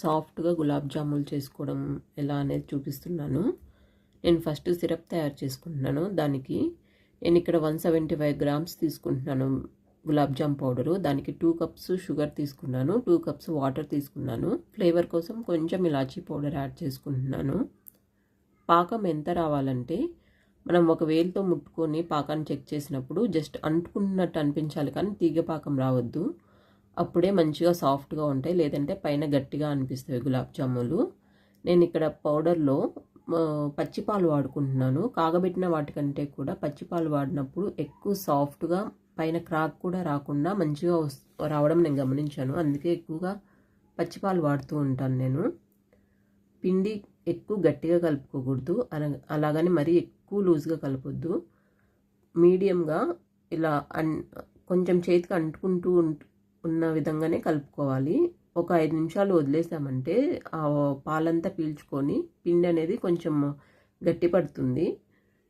సాఫ్ట్గా గులాబ్ జాములు చేసుకోవడం ఎలా అనేది చూపిస్తున్నాను. నేను ఫస్ట్ సిరప్ తయారు చేసుకుంటున్నాను. దానికి నేను ఇక్కడ వన్ సెవెంటీ ఫైవ్ గ్రామ్స్ తీసుకుంటున్నాను గులాబ్ జామ్ పౌడరు. దానికి టూ కప్స్ షుగర్ తీసుకున్నాను. టూ కప్స్ వాటర్ తీసుకున్నాను. ఫ్లేవర్ కోసం కొంచెం ఇలాచీ పౌడర్ యాడ్ చేసుకుంటున్నాను. పాకం ఎంత రావాలంటే మనం ఒక వేలుతో ముట్టుకొని పాకాన్ని చెక్ చేసినప్పుడు జస్ట్ అంటుకున్నట్టు అనిపించాలి కానీ తీగ పాకం రావద్దు. అప్పుడే మంచిగా సాఫ్ట్గా ఉంటాయి. లేదంటే పైన గట్టిగా అనిపిస్తాయి గులాబ్ జాములు. నేను ఇక్కడ పౌడర్లో పచ్చిపాలు వాడుకుంటున్నాను. కాగబెట్టిన వాటికంటే కూడా పచ్చిపాలు వాడినప్పుడు ఎక్కువ సాఫ్ట్గా పైన క్రాక్ కూడా రాకుండా మంచిగా రావడం నేను గమనించాను. అందుకే ఎక్కువగా పచ్చిపాలు వాడుతూ ఉంటాను నేను. పిండి ఎక్కువ గట్టిగా కలుపుకోకూడదు. అలా అలాగని మరీ ఎక్కువ లూజ్గా కలపొద్దు. మీడియంగా ఇలా అన్ కొంచెం చేతికి అంటుకుంటూ ఉన్న విధంగానే కలుపుకోవాలి. ఒక ఐదు నిమిషాలు వదిలేసామంటే ఆ పాలంతా పీల్చుకొని పిండి అనేది కొంచెం గట్టి పడుతుంది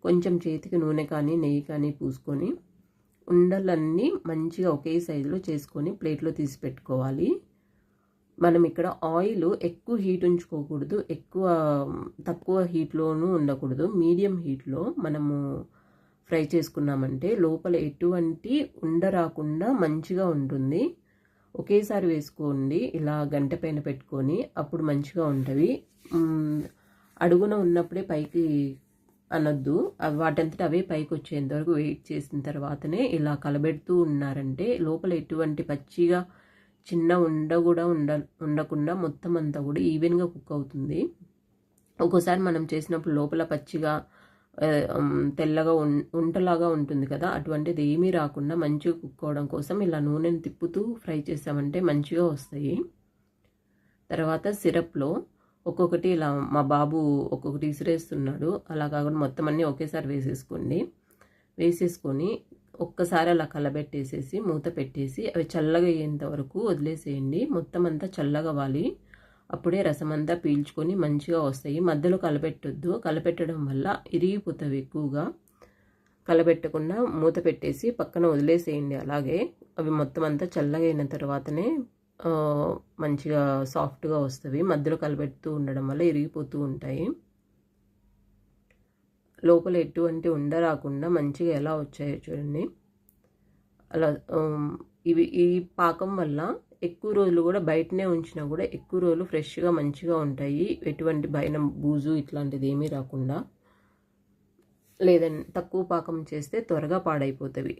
కొంచెం చేతికి నూనె కానీ నెయ్యి కానీ పూసుకొని ఉండలన్నీ మంచిగా ఒకే సైజులో చేసుకొని ప్లేట్లో తీసి పెట్టుకోవాలి. మనం ఇక్కడ ఆయిల్ ఎక్కువ హీట్ ఉంచుకోకూడదు. ఎక్కువ తక్కువ హీట్లోనూ ఉండకూడదు. మీడియం హీట్లో మనము ఫ్రై చేసుకున్నామంటే లోపల ఎటువంటి ఉండ రాకుండా మంచిగా ఉంటుంది. ఒకేసారి వేసుకోండి. ఇలా గంట పైన పెట్టుకొని అప్పుడు మంచిగా ఉంటవి అడుగున ఉన్నప్పుడే పైకి అనొద్దు. వాటంతట అవే పైకి వచ్చేంత వరకు వెయిట్ చేసిన తర్వాతనే ఇలా కలబెడుతూ ఉన్నారంటే లోపల ఎటువంటి పచ్చిగా చిన్న ఉండ కూడా ఉండ ఉండకుండా మొత్తం అంతా కూడా ఈవెన్గా కుక్ అవుతుంది. ఒక్కోసారి మనం చేసినప్పుడు లోపల పచ్చిగా తెల్లగా ఉంటలాగా ఉంటుంది కదా? అటువంటిది ఏమీ రాకుండా మంచిగా కుక్ అవడం కోసం ఇలా నూనెను తిప్పుతూ ఫ్రై చేసామంటే మంచిగా వస్తాయి. తర్వాత సిరప్లో ఒక్కొక్కటి ఇలా మా బాబు ఒక్కొక్కటి విసిరేస్తున్నాడు. అలా కాకుండా మొత్తం అన్నీ ఒకేసారి వేసేసుకోండి. వేసేసుకొని ఒక్కసారి అలా కలబెట్టేసేసి మూత పెట్టేసి అవి చల్లగా అయ్యేంత వరకు వదిలేసేయండి. మొత్తం అంతా చల్లగా వాలి అప్పుడే రసం అంతా పీల్చుకొని మంచిగా వస్తాయి. మధ్యలో కలపెట్టొద్దు. కలపెట్టడం వల్ల ఇరిగిపోతాయి ఎక్కువగా కలపెట్టకుండా మూత పెట్టేసి పక్కన వదిలేసేయండి. అలాగే అవి మొత్తం అంతా చల్లగా అయిన తర్వాతనే మంచిగా సాఫ్ట్గా వస్తాయి. మధ్యలో కలపెడుతూ ఉండడం వల్ల ఇరిగిపోతూ ఉంటాయి. లోపల ఎటువంటి ఉండ రాకుండా మంచిగా ఎలా వచ్చాయో చూడండి. అలా ఇవి ఈ పాకం వల్ల ఎక్కువ రోజులు కూడా బయటనే ఉంచినా కూడా ఎక్కువ రోజులు ఫ్రెష్గా మంచిగా ఉంటాయి. ఎటువంటి పైన బూజు ఇట్లాంటిది ఏమీ రాకుండా. లేదంటే తక్కువ పాకం చేస్తే త్వరగా పాడైపోతాయి